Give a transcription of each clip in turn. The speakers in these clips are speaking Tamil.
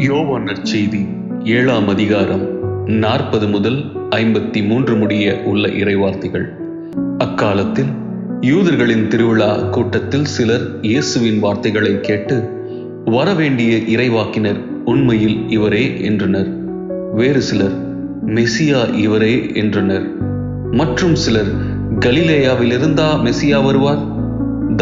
யோவான் நற்செய்தி ஏழாம் அதிகாரம் நாற்பது முதல் ஐம்பத்தி மூன்று முடிய உள்ள இறைவார்த்தைகள். அக்காலத்தில் யூதர்களின் திருவிழா கூட்டத்தில் சிலர் இயேசுவின் வார்த்தைகளை கேட்டு வரவேண்டிய இறைவாக்கினர் உண்மையில் இவரே என்றனர். வேறு சிலர் மெசியா இவரே என்றனர். மற்றும் சிலர் கலிலேயாவிலிருந்தா மெசியா வருவார்?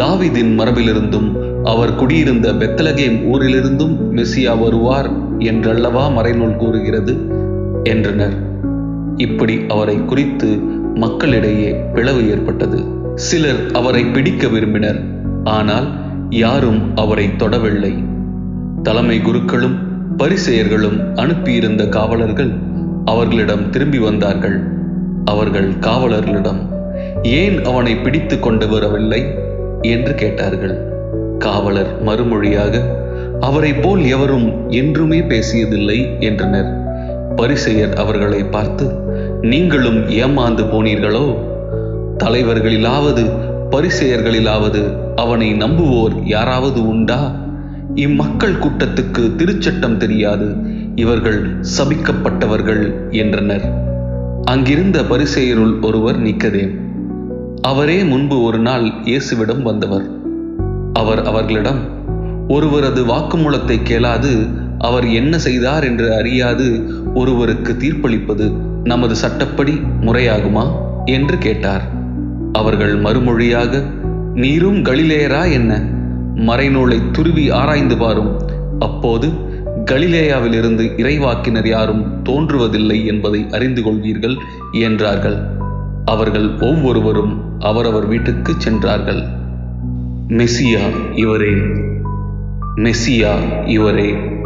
தாவிதின் மரபிலிருந்தும் அவர் குடியிருந்த பெத்தலகேம் ஊரிலிருந்தும் மெசியா வருவார் என்றல்லவா மறைநூல் கூறுகிறது? என்றனர். இப்படி அவரை குறித்து மக்களிடையே பிளவு ஏற்பட்டது. சிலர் அவரை பிடிக்க விரும்பினர் ஆனால் யாரும் அவரை தொடவில்லை. தலைமை குருக்களும் பரிசெயர்களும் அனுப்பியிருந்த காவலர்கள் அவர்களிடம் திரும்பி வந்தார்கள். அவர்கள் காவலர்களிடம் ஏன் அவனை பிடித்து கொண்டு வரவில்லை? என்று கேட்டார்கள். காவலர் மறுமொழியாக அவரை போல் எவரும் என்றுமே பேசியதில்லை என்றனர். பரிசெயர் அவர்களை பார்த்து நீங்களும் ஏமாந்து போனீர்களோ? தலைவர்களிலாவது பரிசெயர்களிலாவது அவனை நம்புவோர் யாராவது உண்டா? இம்மக்கள் கூட்டத்துக்கு திருச்சட்டம் தெரியாது இவர்கள் சபிக்கப்பட்டவர்கள் என்றனர். அங்கிருந்த பரிசெயருள் ஒருவர் நிக்கதேன் அவரே முன்பு ஒரு நாள் இயேசுவிடம் வந்தவர். அவர் அவர்களிடம் ஒருவரது வாக்குமூலத்தை கேளாது அவர் என்ன செய்தார் என்று அறியாது ஒருவருக்கு தீர்ப்பளிப்பது நமது சட்டப்படி முறையாகுமா? என்று கேட்டார். அவர்கள் மறுமொழியாக நீரும் கலிலேயரா என்ன? மறைநூலை துருவி ஆராய்ந்து பாரும். அப்போது கலிலேயாவிலிருந்து இறைவாக்கினர் யாரும் தோன்றுவதில்லை என்பதை அறிந்து கொள்வீர்கள் என்றார்கள். அவர்கள் ஒவ்வொருவரும் அவரவர் வீட்டுக்கு சென்றார்கள். மெசியா இவரே. மெசியா இவரே.